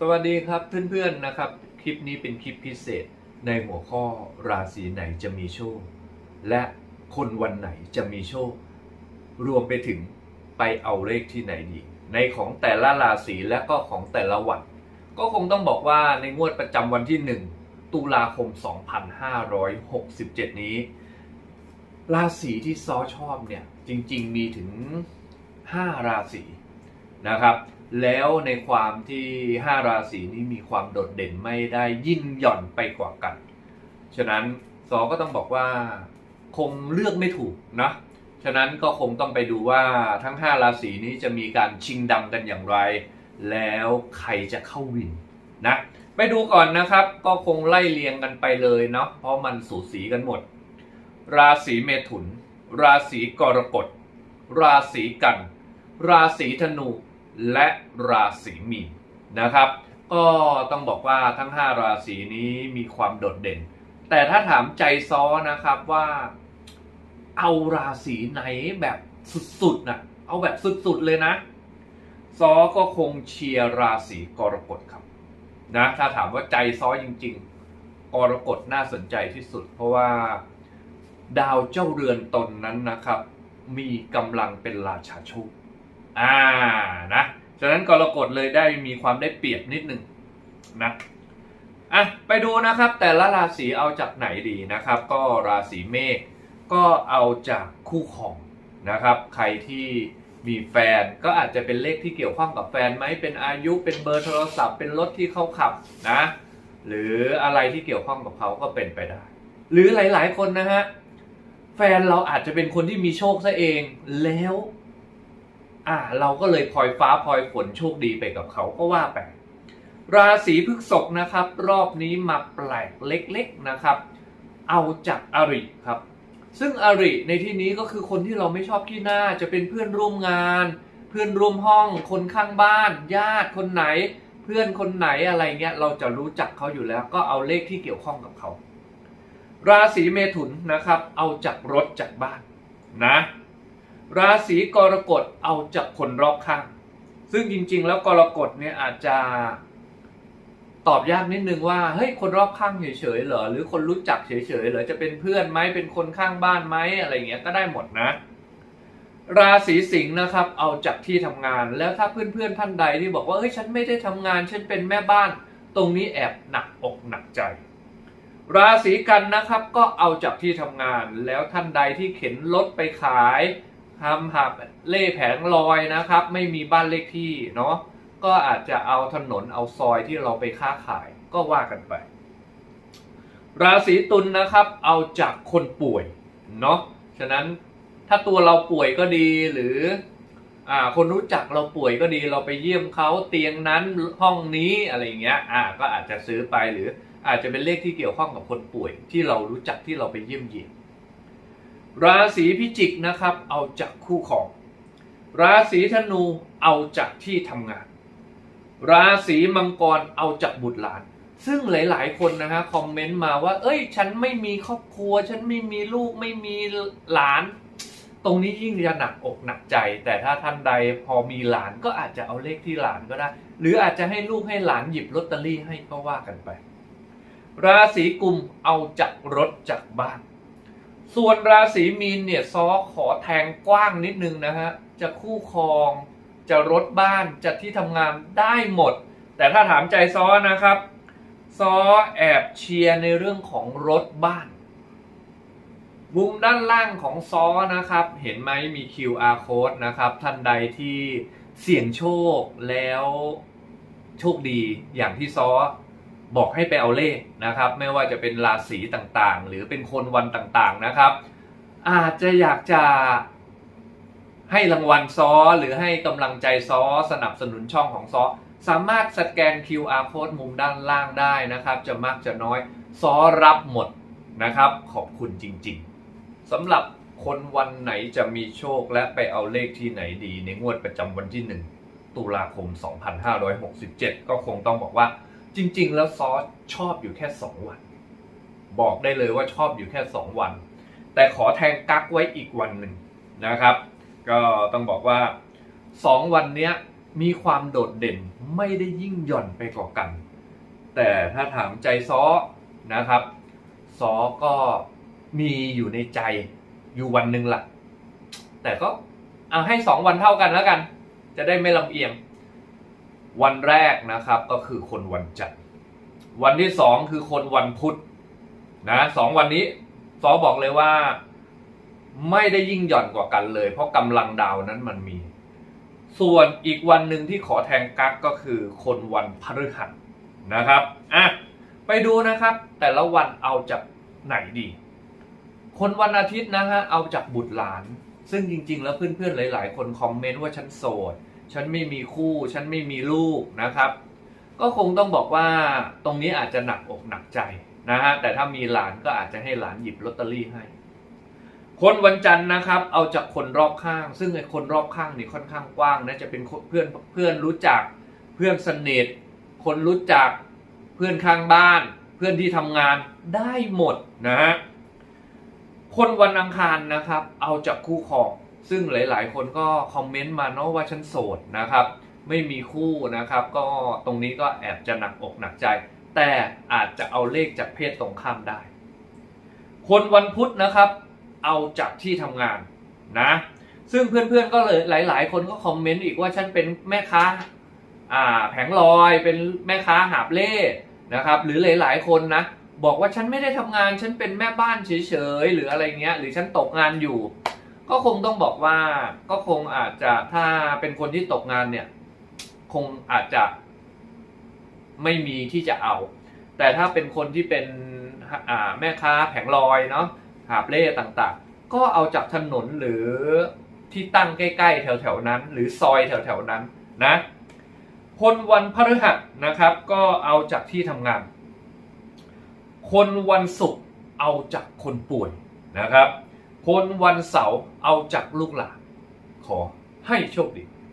สวัสดีครับเพื่อนๆนะครับ คลิปนี้เป็นคลิปพิเศษในหัวข้อราศีไหนจะมีโชค และคนวันไหนจะมีโชค รวมไปถึงไปเอาเลขที่ไหนดีในของแต่ละราศีและก็ของแต่ละวัน ก็คงต้องบอกว่าในงวดประจำวันที่ 1 ตุลาคม 2567 นี้ ราศีที่ซอชอบเนี่ยจริงๆมีถึง 5 ราศีนะครับ แล้วในความที่ 5 ราศีนี้มีความโดดเด่นไม่ได้ยิ่งหย่อนไปกว่ากัน ฉะนั้นซอก็ต้องบอกว่าคงเลือกไม่ถูกนะ ฉะนั้นก็คงต้องไปดูว่าทั้ง 5 ราศีนี้จะมีการชิงดำกันอย่างไร แล้วใครจะเข้าวินนะ ไปดูก่อนนะครับ ก็คงไล่เรียงกันไปเลยเนาะ เพราะมันสูสีกันหมด ราศีเมถุน ราศีกรกฎ ราศีกัน ราศีธนู และราศีมีนนะครับ ก็ต้องบอกว่าทั้ง 5 ราศีนี้มีความโดดเด่น แต่ถ้าถามใจซ้อนะครับว่าเอาราศีไหนแบบสุดๆนะเอาแบบสุดๆเลยนะ ซอก็คงเชียร์ราศีกรกฎครับนะถ้าถามว่าใจซ้อจริง ๆ กรกฎน่าสนใจที่สุด เพราะว่าดาวเจ้าเรือนตนนั้นนะครับ มีกำลังเป็นราชาโชค อ่านะฉะนั้นกรกฎเลยได้มีความได้เปรียบนิดหนึ่งนะอะไปดูนะครับแต่ละราศีเอาจากไหนดีนะครับ ก็ราศีเมษก็เอาจากคู่ครองนะครับ ใครที่มีแฟนก็อาจจะเป็นเลขที่เกี่ยวข้องกับแฟนไหมเป็นอายุเป็นเบอร์โทรศัพท์ เป็นรถที่เขาขับนะหรืออะไรที่เกี่ยวข้องกับเขาก็เป็นไปได้ หรือหลายๆคนนะฮะแฟนเราอาจจะเป็นคนที่มีโชคซะเองแล้ว อ่า เราก็เลยพลอยฟ้าพลอยฝนโชคดีไปกับเขาก็ว่าไปราศีพฤษภนะครับ รอบนี้มาแปลกเล็กๆนะครับ เอาจากอริครับ ซึ่งอริในที่นี้ก็คือคนที่เราไม่ชอบขี้หน้าจะเป็นเพื่อนร่วมงาน เพื่อนร่วมห้อง คนข้างบ้าน ญาติคนไหน เพื่อนคนไหนอะไรเงี้ยเราจะรู้จักเขาอยู่แล้ว ก็เอาเลขที่เกี่ยวข้องกับเขา ราศีเมถุนนะครับ เอาจากรถจากบ้านนะ ราศีกรกฎเอาจากคนรอบข้าง ซึ่งจริง ๆ แล้วกรกฎเนี่ยอาจจะตอบยากนิดนึงว่าเฮ้ยคนรอบข้างเฉยๆเหรอหรือคนรู้จักเฉยๆเหรอจะเป็นเพื่อนไหมเป็นคนข้างบ้านไหมอะไรเงี้ยก็ได้หมดนะ ราศีสิงห์นะครับเอาจากที่ทำงานแล้วถ้าเพื่อนๆท่านใดที่บอกว่าเฮ้ยฉันไม่ได้ทำงานฉันเป็นแม่บ้าน ตรงนี้แอบหนักอกหนักใจ ราศีกันนะครับก็เอาจากที่ทำงาน แล้วท่านใดที่เข็นรถไปขาย ทำหับเล่แผงลอยนะครับ ไม่มีบ้านเลขที่เนาะก็อาจจะเอาถนนเอาซอยที่เราไปค้าขายก็ว่ากันไป ราศีตุลนะครับ เอาจากคนป่วยเนาะฉะนั้นถ้าตัวเราป่วยก็ดีหรืออ่าคนรู้จักเราป่วยก็ดีเราไปเยี่ยมเขาเตียงนั้นห้องนี้อะไรอย่างเงี้ยอ่าก็อาจจะซื้อไปหรืออาจจะเป็นเลขที่เกี่ยวข้องกับคนป่วยที่เรารู้จักที่เราไปเยี่ยมเยียน ราศีพิจิกนะครับ เอาจากคู่ของ ราศีธนูเอาจากที่ทำงาน ราศีมังกรเอาจากบุตรหลาน ซึ่งหลาย ๆ คนนะฮะคอมเมนต์มาว่า เอ้ย ฉันไม่มีครอบครัว ฉันไม่มีลูกไม่มีหลาน ตรงนี้ยิ่งจะหนักอกหนักใจ แต่ถ้าท่านใดพอมีหลานก็อาจจะเอาเลขที่หลานก็ได้ หรืออาจจะให้ลูกให้หลานหยิบลอตเตอรี่ให้ก็ว่ากันไป ราศีกุมเอาจากรถจากบ้าน ส่วนราศีมีนเนี่ยซอขอแทงกว้างนิดนึงนะฮะ จะคู่ครอง จะรถบ้าน จะที่ทำงานได้หมด แต่ถ้าถามใจซอนะครับ ซอแอบเชียร์ในเรื่องของรถบ้าน มุมด้านล่างของซอนะครับ เห็นไหมมี QR code นะครับ ท่านใดที่เสี่ยงโชคแล้วโชคดีอย่างที่ซอ บอกให้ไปเอาเลขนะครับ ไม่ว่าจะเป็นราศีต่างๆ หรือเป็นคนวันต่างๆนะครับ อาจจะอยากจะให้รางวัลซอหรือให้กำลังใจซอสนับสนุนช่องของซอสามารถสแกน QR code มุมด้านล่างได้นะครับ จะมากจะน้อยซอรับหมดนะครับ ขอบคุณจริงๆสำหรับคนวันไหนจะมีโชคและไปเอาเลขที่ไหนดีในงวดประจำวันที่ 1 ตุลาคม 2567 ก็คงต้องบอกว่า จริง ๆ แล้วซอชอบอยู่แค่ 2 วัน บอกได้เลยว่าชอบอยู่แค่ 2 วัน แต่ขอแทงกักไว้อีกวันหนึ่งนะครับ ก็ต้องบอกว่า 2 วันเนี้ยมีความโดดเด่นไม่ได้ยิ่งหย่อนไปกว่ากัน แต่ถ้าถามใจซอนะครับซอก็มีอยู่ในใจอยู่วันหนึ่งละแต่ก็เอาให้สองวันเท่ากันแล้วกัน จะได้ไม่ลำเอียง วันแรกนะครับก็คือคนวันจันทร์วันที่สองคือคนวันพุธนะสองวันนี้ซอบอกเลยว่า ไม่ได้ยิ่งหย่อนกว่ากันเลย เพราะกำลังดาวนั้นมันมี ส่วนอีกวันหนึ่งที่ขอแทงกักก็คือคนวันพฤหัสนะครับอะไปดูนะครับ แต่ละวันเอาจากไหนดี คนวันอาทิตย์นะฮะเอาจากบุตรหลาน ซึ่งจริง ๆ แล้วเพื่อนๆหลาย ๆ คนคอมเมนต์ว่าฉันโสด ฉันไม่มีคู่ ฉันไม่มีลูกนะครับ ก็คงต้องบอกว่าตรงนี้อาจจะหนักอกหนักใจนะฮะแต่ถ้ามีหลานก็อาจจะให้หลานหยิบลอตเตอรี่ให้ คนวันจันทร์นะครับ เอาจากคนรอบข้าง ซึ่งไอ้คนรอบข้างนี่ค่อนข้างกว้างนะจะเป็นเพื่อนเพื่อนรู้จักเพื่อนสนิทคนรู้จักเพื่อนข้างบ้าน เพื่อนที่ทำงานได้หมดนะฮะคนวันอังคารนะครับ เอาจากคู่ครอง ซึ่งหลาย ๆ คนก็คอมเมนต์มาเนาะว่าฉันโสดนะครับ ไม่มีคู่นะครับ ก็ตรงนี้ก็แอบจะหนักอกหนักใจ แต่อาจจะเอาเลขจากเพศตรงข้ามได้ คนวันพุธนะครับ เอาจากที่ทำงานนะ ซึ่งเพื่อนๆก็เลยหลาย ๆ คนก็คอมเมนต์อีกว่าฉันเป็นแม่ค้าอ่าแผงลอยเป็นแม่ค้าหาบเล่นะครับหรือหลาย ๆ คนนะบอกว่าฉันไม่ได้ทำงานฉันเป็นแม่บ้านเฉยๆหรืออะไรเงี้ย หรือฉันตกงานอยู่ ก็คงต้องบอกว่าก็คงอาจจะถ้าเป็นคนที่ตกงานเนี่ย คงอาจจะไม่มีที่จะเอา แต่ถ้าเป็นคนที่เป็นแม่ค้าแผงลอยเนาะหาบเล่ต่างๆ ก็เอาจากถนนหรือที่ตั้งใกล้ ๆ แถวๆนั้น หรือซอยแถวๆนั้นนะคนวันพฤหัสนะครับ ก็เอาจากที่ทำงาน คนวันศุกร์เอาจากคนป่วยนะครับ คนวันเสาร์เอาจากลูกหลานขอให้โชคดี